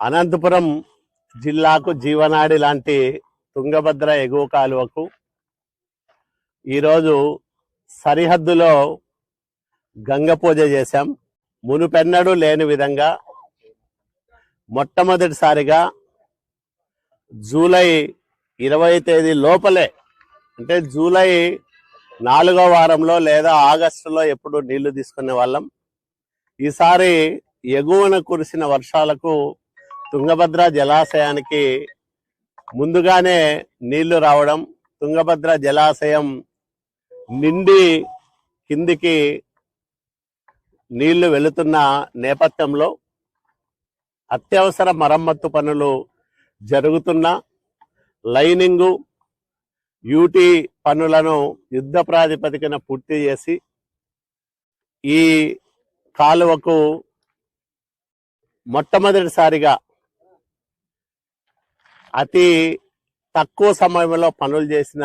అనంతపురం జిల్లాకు జీవనాడి లాంటి తుంగభద్ర ఎగువ కాలువకు ఈరోజు సరిహద్దులో గంగ పూజ చేశాం. మునుపెన్నడూ లేని విధంగా మొట్టమొదటిసారిగా జూలై ఇరవై తేదీ లోపలే అంటే జూలై నాలుగో వారంలో లేదా ఆగస్టులో ఎప్పుడు నీళ్ళు తీసుకునే వాళ్ళం. ఈసారి ఎగువన కురిసిన వర్షాలకు తుంగభద్ర జలాశయానికి ముందుగానే నీళ్ళు రావడం తుంగభద్ర జలాశయం నిండి కిందికి నీళ్ళు వెళుతున్న నేపథ్యంలో అత్యవసర మరమ్మత్తు పనులు జరుగుతున్న లైనింగు యూటీ పనులను యుద్ధ ప్రాతిపదికన పూర్తి చేసి ఈ కాలువకు మొట్టమొదటిసారిగా అతి తక్కువ సమయంలో పనులు చేసిన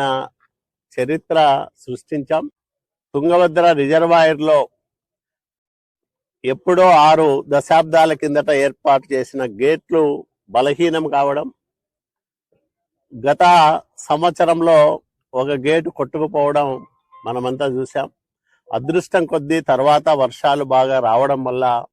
చరిత్ర సృష్టించాం. తుంగభద్ర రిజర్వాయర్లో ఎప్పుడో ఆరు దశాబ్దాల కిందట ఏర్పాటు చేసిన గేట్లు బలహీనం కావడం గత సంవత్సరంలో ఒక గేటు కొట్టుకుపోవడం మనమంతా చూసాం అదృష్టం కొద్దీ తర్వాత వర్షాలు బాగా రావడం వల్ల